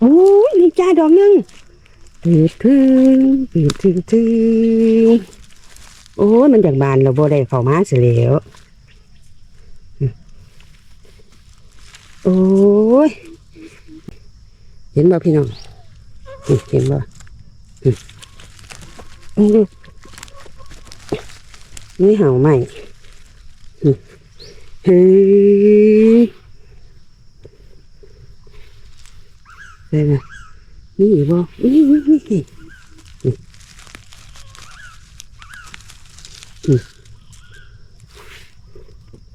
โอ้ยนี่จ้าดอกนึงตืดพึ่งตืดถึงถึงโอ้ยมันจากบานเราโบได้เข้ามาเสียแล้วโอ้ยเห็นบ่พี่น้องเห็นบ่อืมอืมนี่เห่าใหม่อืมเฮ้ย ได้ไหมนี่อีกบ่นี่นี่นี่นี่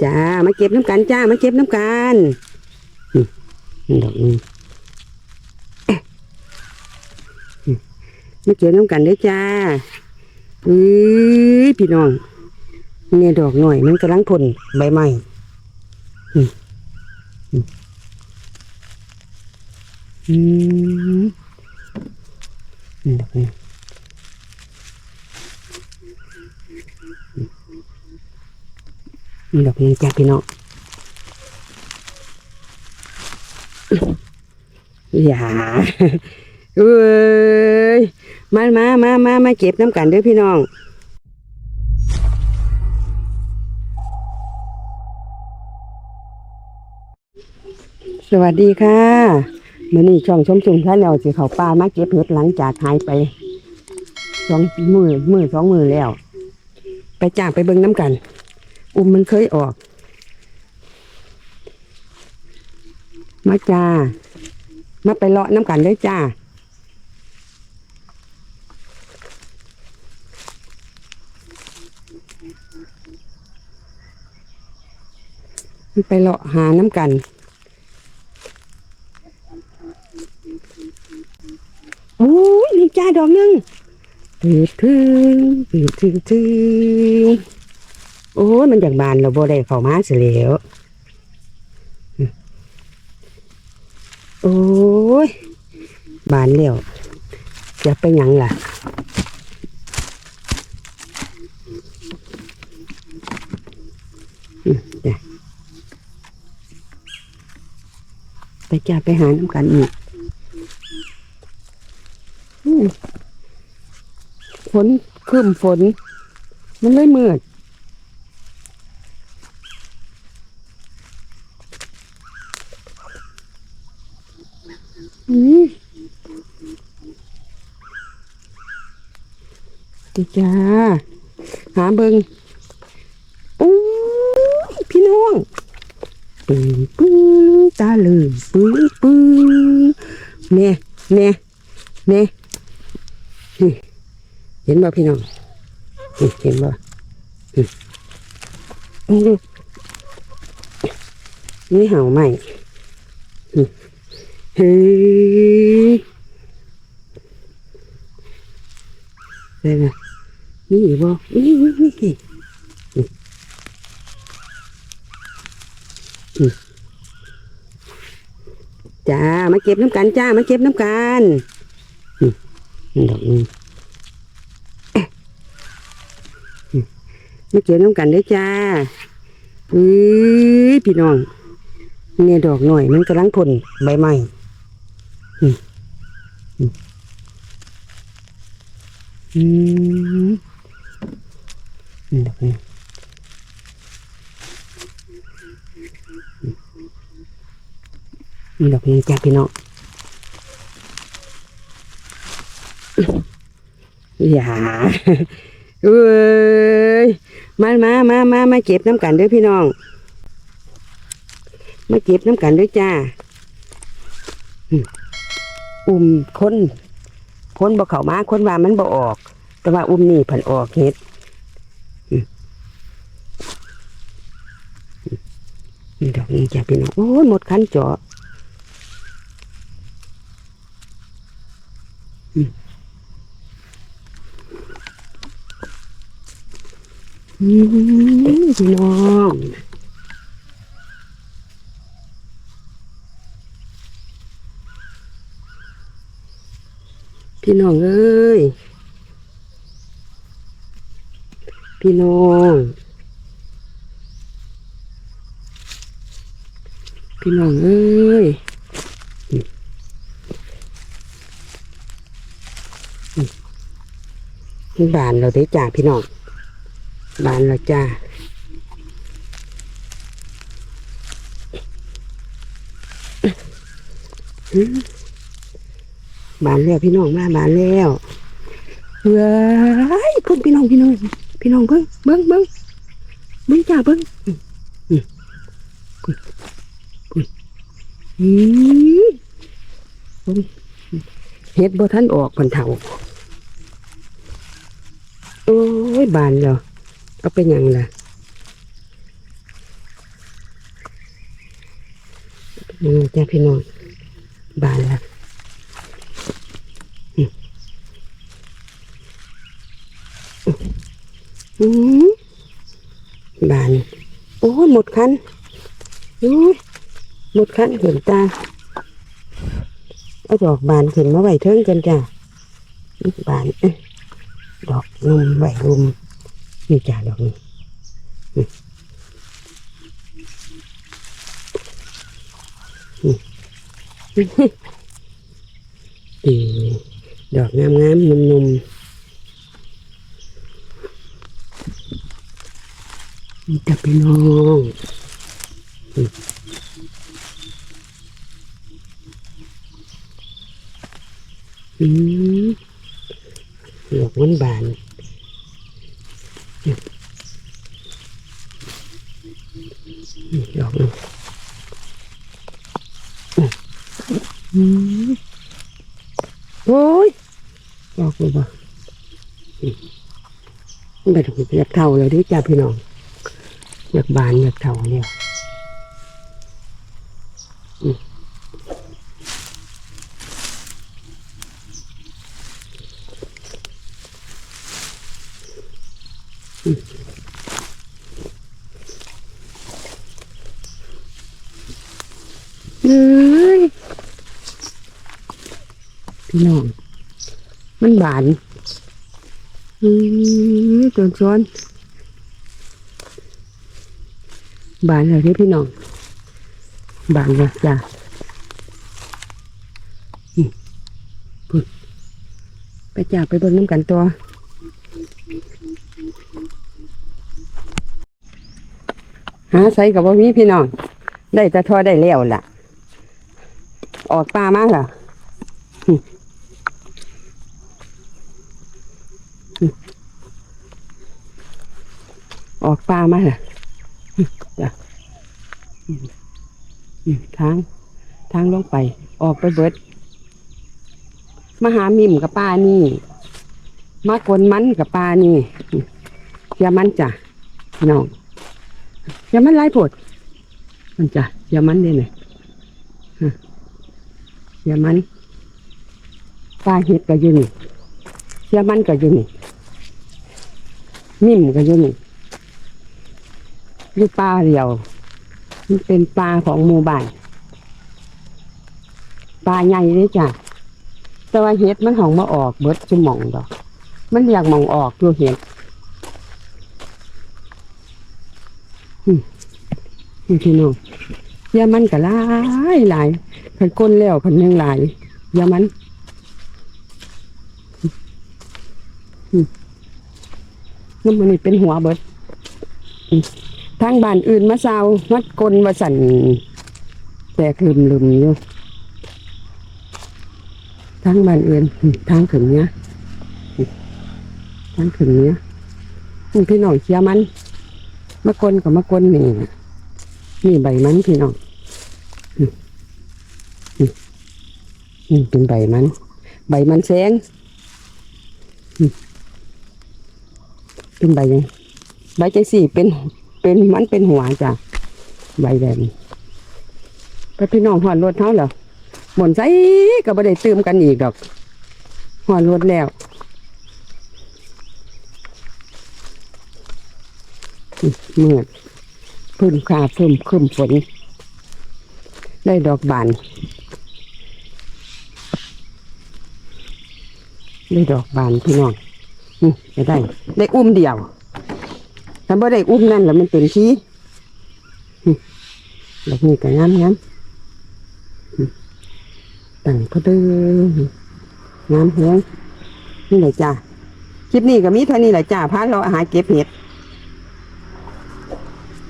จ้า มาเก็บน้ำกันจ้า มาเก็บน้ำกันนี่ดอกนึงมาเก็บน้ำกันเด้จ้าอุ้ยพี่น้องเนี่ยดอกหน่อยมันกำลังผลใบใหม่อืมอืม อืมนี่ดอกหนึงนี่ดอกหนึงจ้าพี่น้องอย่าเอ้ยมามามามามาเก็บน้ำกันเด้อพี่น้องสวัสดีค่ะ มื่อนี้ช่องชมชุมท่านเราสิเขาป่ามาเก็บเห็ดหลังจากหายไปสองมือมือสองมือแล้ว ไปจ้างไปเบิ่งน้ำกัน อุ้มมันเคยออก มาจ้า มาไปเลาะน้ำกันเลยจ้าไปเลาะหาน้ำกัน อ้ยนี่จ้าดอกนึงตืดพึ่งตืดถึงถึงโอ้ยมันจากบานเราโบได้เข้ามาเสียแล้วโอ้ยบานแล้วจะไปยังล่ะอืมจ้ะไปจ้าไปหาน้ำกันอีกอืมฝ นครึ้มฝน มันเลยมืดอืมดีจ้า หาเบิงอู้ยพี่น้องปึ้งปึ้งตาลืมปึ้งปึ้งเน่เน่เน่อืม เห็นบ่พี่น้องเห็นบ่อืมนี่เห่าใหม่อืมเฮ้ยได้ไหมนี่อีกบ่นี่นี่นี่นี่อืมอืมจ้า มาเก็บน้ำกันจ้า มาเก็บน้ำกันอืมนี่ดอกหนึงเอ๊ะอืม มาเก็บน้ำกันเด้จ้าอุ้ยพี่น้องเนี่ยดอกหน่อยมันกำลังผลใบใหม่อืมอืมอืมนี่ดอกนี้นี่ดอกนี้จ้าพี่น้องอย่าเอ้ย มามามามามาเก็บน้ำกันด้อพี่น้อง มาเก็บน้ำกันด้วยจ้า อุ้มคนคนบ่เข้ามาคนว่ามันบ่ออก แต่ว่าอุ้มนี่ผันออกเฮ็ดอืมอืมนี่ดอกนี้จ้าพี่น้องโอ้หมดคันเจาะ พี่น้องพี่น้องเอ้ย พี่น้อง พี่น้องเอ้ย บานเราได้จากพี่น้อง บานเราจ้าบานแล้วพี่น้องมาบานแล้วเว้ยพุ่นพี่น้องพี่น้องพี่น้องเบิ้งเบิ้งเบิ้งเบิ้งจ้าเบิ้งเฮ็ดบ่ทันออกคนเฒ่าโอ้ยบานแล้ว เอาเป็นหยังล่ะอืมจ้าพี่น้องบานล้วอืมอืมบาน โอ้ยหมดคันโอ้ยหมดคันเห็นตาเอาดอกบานขึ้นมาไหวเทิงกันจ้ะบานเอ้ยดอกนมใบรุม นี่จ้าดอกนี้นี่นี่ดีดอกงามงามๆนุ่มๆนี่จะพี่น้องอืมอืมดอกมันบาน ดอกนึงอืมโอ้ยดอกเลยบ่อืมไปถึงอยากเท่าเลยดิจ้าพี่น้องอยากบานอยากเท่าเนี่ยอืมเอ้ย พี่น้อง มันบานอืมจนซ้อนบานเลยเด้อพี่น้อง บานเลยจ้ะอืมพุ่นไปจ้าไปเบิ่งน้ำกันตัวหาใส่กับว่ามีพี่น้อง ได้แต่ทอได้แล้วล่ะ ออกปลามาล่ะหึหึ ออกปลามาล่ะหึจ้ะทาง ทางลงไป ออกไปเบิด มาหามิมกับป้านี่ มากวนมันกับป้านี่หึอย่ามันจ้ะน้องอย่ามันไล่ปวดมันจ้ะอย่ามันเนี่ยนะฮะอย่ามันปลาเห็ดก็ยู่นี่อย่ามันก็ยู่นี่ นิ่มก็อยู่นี่อยู่ปลาเดียวมันเป็นปลาของหมู่บ้านปลาใหญ่เลยจ้ะแต่ว่าเห็ดมันของมาออกเบิดจุหมองดอก มันอยากมองออกอยู่เห็ดนี่พี่น้องยามันก็หลายหลายขันก้นแล้วขันยังหลายยามัน อืม น้ำมันนี่เป็นหัวเบิดทางบ้านอื่นมาเศร้ามัดกลมาสั่นแต่ลืมลืมๆอยู่ทางบ้านอื่นอืมทางขึ้นเนี้ยทางขึ้นเนี้ยพี่น้องเชียมันมากลกับมากลนี่น่ะนี่ใบมันพี่น้องอืมอือเป็นใบมัน ใบมันแสงอืม็นใบยังใบใจสี่เป็นเป็นมันเป็นหัวจ้ะใบแบบนี้ไปพี่น้องหอนรถเท่าเหรอหมุนใส่ก็บ่ได้เติมกันอีกดอกหอนรถแล้วอืมมืดพึ่มค่าพึ่มขึ้นฝน ได้ดอกบานได้ดอกบานพี่น้อง จะได้ ได้อุ้มเดียวถ้าบ่ได้อุ้มนั่นแล้วมันเป็นชี้อืมดอกนี้ก็งามงามอืมตั้งก็เด้องามแฮงนี่เลยจ้ะเลิปนี้ก็มีเท่านี้แหละจ้าพาเราอาหารเก็บเห็ด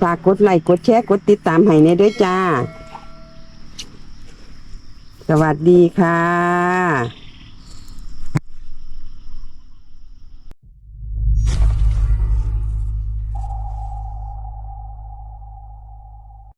ฝากกดไลค์กดแชร์กดติดตามให้ในด้วยจ้า สวัสดีค่ะ